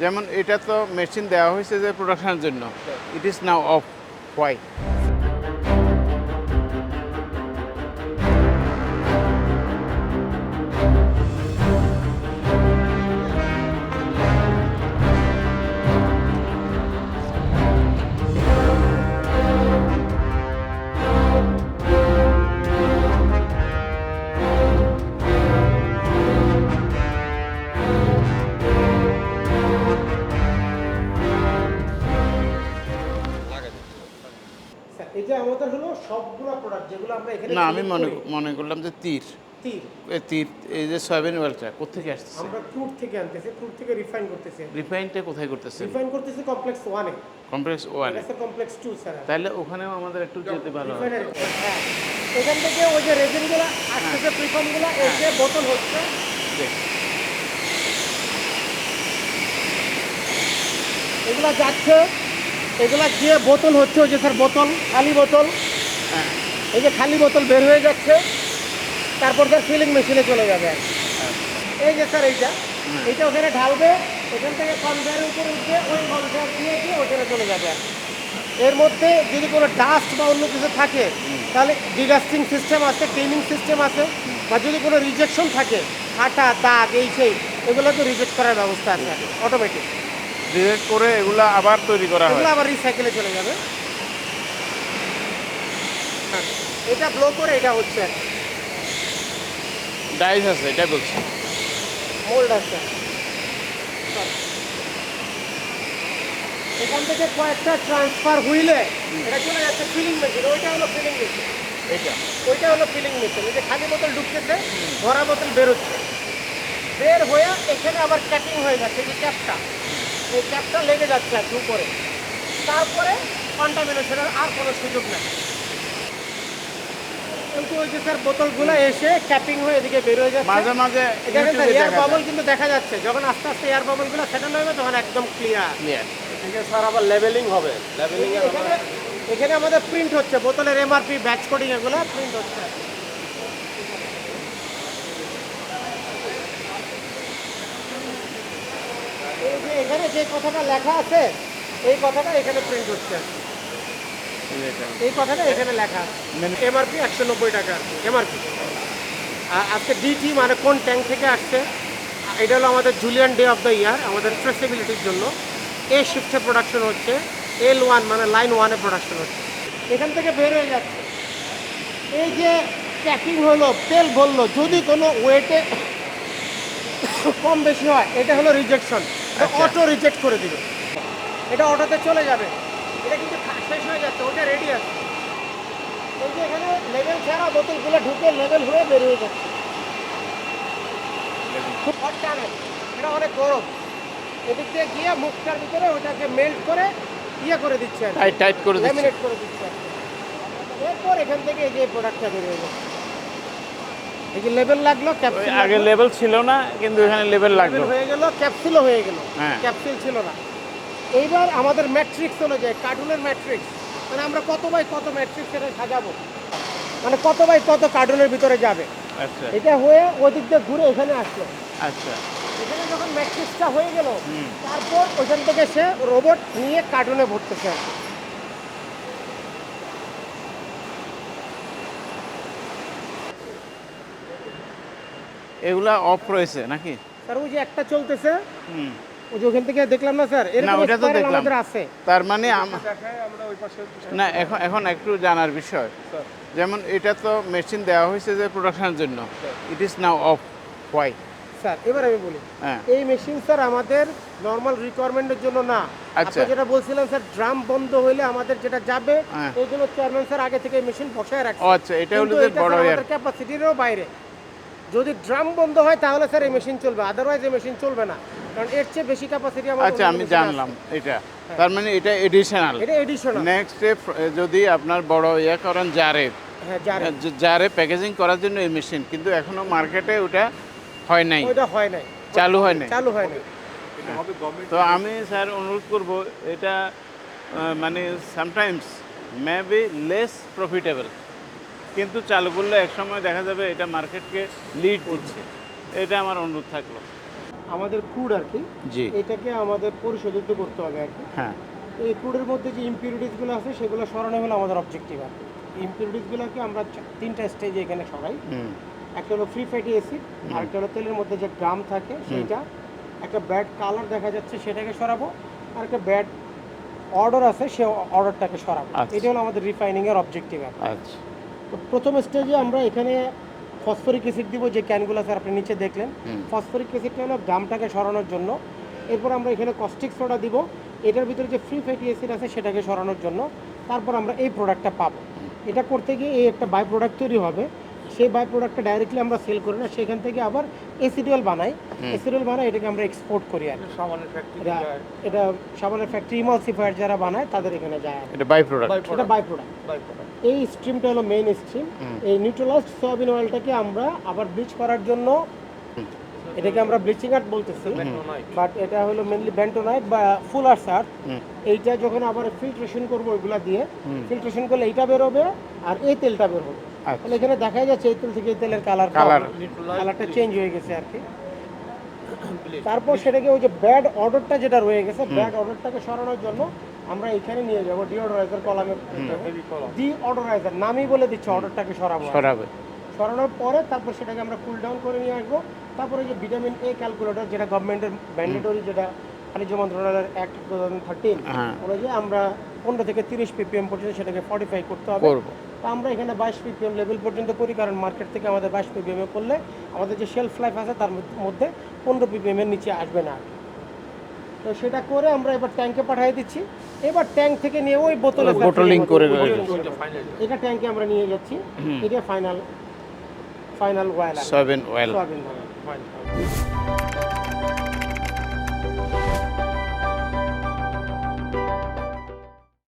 যেমন এটা তো মেশিন দেওয়া হয়েছে যে প্রোডাকশনের জন্য। It is now of why product যেগুলো আমরা এখানে না আমি মনে মনে করলাম যে তীর। তীর। এই তীর এই যে সয়াবিন ওয়েলটা কোথেকে আসতেছে? আমরা ক্রুড থেকে আনতেছি ক্রুড থেকে রিফাইন করতেছি রিফাইনটা কোথায় করতেছে রিফাইন করতেছি কমপ্লেক্স ওয়ানে কমপ্লেক্স ওয়ান এটা কমপ্লেক্স টু স্যার। তাহলে ওখানেও আমাদের একটু যেতে ভালো হয় রিফাইনারি হ্যাঁ। এখান থেকে ওই যে রেজিনগুলো আসতেছে প্রিফর্মগুলো এসে বোতল হচ্ছে। এগুলা যাচ্ছে এগুলা গিয়ে বোতল হচ্ছে ওই যে স্যার বোতল খালি বোতল। হ্যাঁ। এই যে খালি বোতল বের হয়ে যাচ্ছে তারপর স্যার ফিলিং মেশিনে চলে যাবে। আর এই যে স্যার এইটা এইটা ওখানে ঢালবে ওখান থেকে কনভেয়ারের উপরে উঠবে ওই কনভেয়ার দিয়ে গিয়ে ওখানে চলে যাবে। আর এর মধ্যে যদি কোনো ডাস্ট বা অন্য কিছু থাকে তাহলে ডিগাস্টিং সিস্টেম আছে ক্লিনিং সিস্টেম আছে বা যদি কোনো রিজেকশন থাকে ফাটা দাগ এই সেই এগুলো তো রিজেক্ট করার ব্যবস্থা আছে অটোমেটিক ডিরেক্ট করে এগুলো আবার তৈরি করা হয়। এগুলো আবার রিসাইকেলে চলে যাবে। হ্যাঁ, এটা ব্লো করে এটা হচ্ছে। ডাইস আছে এটা বলছি। মোল্ড আছে। এখান থেকে কয়েকটা ট্রান্সফার হুইলে এটা চলে যাচ্ছে ফিলিং মেশিন ওইটা হলো ফিলিং মেশিন এটা ওইটা হলো ফিলিং মেশিন এই যে খালি বোতল ঢুকতেছে ভরা বোতল বেরোচ্ছে। বের হয়ে এখানে আবার ক্যাটিং হয়ে যাচ্ছে যে ক্যাপটা এই ক্যাপটা লেগে যাচ্ছে আর উপরে। তারপরে কন্টামিনেশনের আর কোনো সুযোগ নেই। কিন্তু ওই যে স্যার বোতলগুলো এসে ক্যাপিং হয়ে এদিকে বের হয়ে যাচ্ছে। মাঝে মাঝে এয়ার বাবল কিন্তু দেখা যাচ্ছে। যখন আস্তে আস্তে এয়ার বাবলগুলো সেটেল হবে তখন একদম ক্লিয়ার Clear। এদিকে স্যার আবার লেভেলিং হবে। লেভেলিং এখানে আমাদের প্রিন্ট হচ্ছে। বোতলের এমআরপি ব্যাচ কোডিং এগুলো প্রিন্ট হচ্ছে। এখানে যে কথাটা লেখা আছে এই কথাটা এখানে প্রিন্ট হচ্ছে। এই কথাটা এখানে লেখা মানে- এমআরপি একশো নব্বই টাকা। এমআরপি আর আজকে ডিটি মানে কোন ট্যাঙ্ক থেকে আসছে? এটা হলো আমাদের Julian day of the year আমাদের ট্রেসেবিলিটির জন্য। এ শিফটে প্রোডাকশন হচ্ছে এল ওয়ান মানে লাইন ওয়ানে প্রোডাকশন হচ্ছে। এখান থেকে বের হয়ে যাচ্ছে। এই যে প্যাকিং হলো তেল বলল যদি কোনো ওয়েটে কম বেশি হয় এটা হলো রিজেকশন। অটো রিজেক্ট করে দিবে এটা অটোতে চলে যাবে। এটা কিন্তু শেষ হয়ে যাচ্ছে ওটা রেডি আছে। এই যে এখানে লেভেল ছাড়া বোতলগুলো ঢুকে লেভেল হয়ে বের যাচ্ছে। হট টানেল এটা অনেক গরম। এদিক দিয়ে গিয়ে মুখটার ভিতরে ওটাকে মেল্ট করে ইয়ে করে দিচ্ছে আর কি। টাইট টাইট করে দিচ্ছে। ল্যামিনেট করে দিচ্ছে এরপর এখান থেকে এই যে প্রোডাক্টটা বের হয়ে যাচ্ছে। এই যে লেভেল লাগল ক্যাপসুল আগে লেভেল ছিল না কিন্তু এখানে লেভেল লাগল। হয়ে গেল ক্যাপসুলও হয়ে গেল। হ্যাঁ। ক্যাপসুল ছিল না। এইবার আমাদের ম্যাট্রিক্স অনুযায়ী কার্টুনের ম্যাট্রিক্স মানে আমরা কত বাই কত ম্যাট্রিক্স এটা সাজাবো? মানে কত বাই কত কার্টুনের ভিতরে যাবে? আচ্ছা। এটা হয়ে ওই দিক দিয়ে ঘুরে এখানে আসলো। আচ্ছা। এখানে যখন ম্যাট্রিক্সটা হয়ে গেল তারপর ওখান থেকে সে রোবট নিয়ে কার্টুনে ভরতেছে। এগুলা অফ রয়েছে নাকি? স্যার ওই যে একটা চলতেছে। হুম। ওখান থেকে দেখলাম না স্যার না ওটা তো দেখলাম। আছে। তার মানে আম- দেখায় আমরা ওই পাশে না এখন এখন একটু জানার বিষয়। যেমন এটা তো মেশিন দেওয়া হয়েছে যে প্রোডাকশনের জন্য। It is now of why sir এবার আমি বলি। হ্যাঁ। এই মেশিন স্যার আমাদের নর্মাল রিকোয়ারমেন্টের জন্য না। আচ্ছা। যেটা বলছিলেন স্যার ড্রাম বন্ধ হইলে আমাদের যেটা যাবে হ্যাঁ। এই জন্য চেয়ারম্যান স্যার আগে থেকে মেশিন বসায় রাখছে। আচ্ছা এটা হলো যে বড় ক্যাপাসিটিরও বাইরে। যদি ড্রাম বন্ধ হয় তাহলে স্যার এই মেশিন চলবে। আদারওয়াইজ এই মেশিন চলবে না। কারণ এর চেয়ে বেশি ক্যাপাসিটি আমার আচ্ছা আমি জানলাম এটা। তার মানে এটা এডিশনাল এটা এডিশনাল নেক্সট স্টেপ যদি আপনার বড় ইয়ে করেন জারে জারে প্যাকেজিং করার জন্য এই মেশিন কিন্তু এখনও মার্কেটে ওটা হয় নাই। ওইটা হয় নাই। চালু হয় নাই। চালু হয় নাই। তো আমি স্যার অনুরোধ করব এটা মানে sometimes may be less profitable কিন্তু চালু করলে একসময় দেখা যাবে এটা মার্কেটকে লিড দিচ্ছে। এটা আমার অনুরোধ থাকল। আমাদের ক্রুড আর কি জি। এটাকে আমাদের পরিশোধিত করতে হবে আর কি। হ্যাঁ। এই ক্রুডের মধ্যে যে ইম্পিউরিটিসগুলো আছে সেগুলো সরানো হলো আমাদের অবজেক্টিভ আর কি। ইম্পিউরিটিসগুলোকে আমরা তিনটা স্টেজে এখানে সরাই। একটা হলো ফ্রি ফ্যাটি অ্যাসিড আর একটা হলো তেলের মধ্যে যে গ্রাম থাকে সেইটা। একটা ব্যাড কালার দেখা যাচ্ছে সেটাকে সরাবো। আর একটা ব্যাড অর্ডার আছে সে অর্ডারটাকে সরাবো। আচ্ছা। এটা হলো আমাদের রিফাইনিং এর অবজেক্টিভ। আচ্ছা। প্রথম স্টেজে আমরা এখানে ফসফরিক অ্যাসিড দিব যে ক্যানগুলো স্যার আপনি নিচে দেখলেন। ফসফরিক অ্যাসিডটা হলো গামটাকে সরানোর জন্য। এরপর আমরা এখানে কস্টিক সোডা দিব। এটার ভিতরে যে ফ্রি ফ্যাটি অ্যাসিড আছে সেটাকে সরানোর জন্য। তারপর আমরা এই প্রোডাক্টটা পাবো। এটা করতে গিয়ে এই একটা বাই প্রোডাক্ট তৈরি হবে। সেই বাই প্রোডাক্টটা ডাইরেক্টলি আমরা সেল করি না সেখান থেকে আবার এসিডিওল বানাই। এসিডিওল বানাই এটাকে আমরা এক্সপোর্ট করি আর এটা এটা সাবানের ফ্যাক্টরি ইমালসিফায়ার যারা বানায় তাদের এখানে যায়। এটা বাই প্রোডাক্ট এটা বাই প্রোডাক্ট এই স্ট্রিমটা হলো মেইন স্ট্রিম এই নিউট্রালাইজড সয়াবিন অয়েলটাকে আমরা আবার ব্লিচ করার জন্য এটাকে আমরা ব্লিচিং আর্ট বলতেছি বাট এটা হলো মেনলি বেন্টোনাইট বা ফুলার সার এইটা যখন আবার ফিল্ট্রেশন করব ওইগুলা দিয়ে ফিল্ট্রেশন করলে এইটা বেরোবে আর এই তেলটা বের হবে আচ্ছা। তাহলে এখানে দেখা যাচ্ছে এই তেল থেকে এই তেলের কালার কালার কালারটা চেঞ্জ হয়ে গেছে আর কি। তারপর সেটাকে ওই যে ব্যাড অর্ডারটা যেটা রয়ে গেছে ব্যাড অর্ডারটাকে সরানোর জন্য আমরা এখানে নিয়ে যাব ডিঅর্ডারাইজার কলামে। ডি অর্ডারাইজার নামই বলে দিচ্ছে অর্ডারটাকে সরাবো সরাবে। সরানোর পরে তারপর সেটাকে আমরা কুল ডাউন করে নিয়ে আসব। তারপরে যে ভিটামিন এ ক্যালকুলেটর যেটা গভর্নমেন্টের ম্যান্ডেটরি যেটা বাণিজ্য মন্ত্রণালয়ের অ্যাক্ট টু থাউজেন্ড থার্টিন। অনুযায়ী আমরা পনেরো থেকে তিরিশ পিপিএম পর্যন্ত সেটাকে ফর্টিফাই করতে হবে। তো আমরা এখানে বাইশ পিপিএম লেভেল পর্যন্ত করি কারণ মার্কেট থেকে আমাদের বাইশ পিপিএম করলে আমাদের যে শেলফ লাইফ আছে তার মধ্যে- পনেরো পিপিএম এর নিচে আসবে না। তো সেটা করে আমরা এবার ট্যাঙ্কে পাঠিয়ে দিচ্ছি। এবার ট্যাঙ্ক থেকে নিয়ে ওই বোতলে bottling করে এটা ট্যাঙ্কে আমরা নিয়ে যাচ্ছি। এটা ফাইনাল ফাইনাল ওয়াইল সয়াবিন অয়েল সোয়াবিন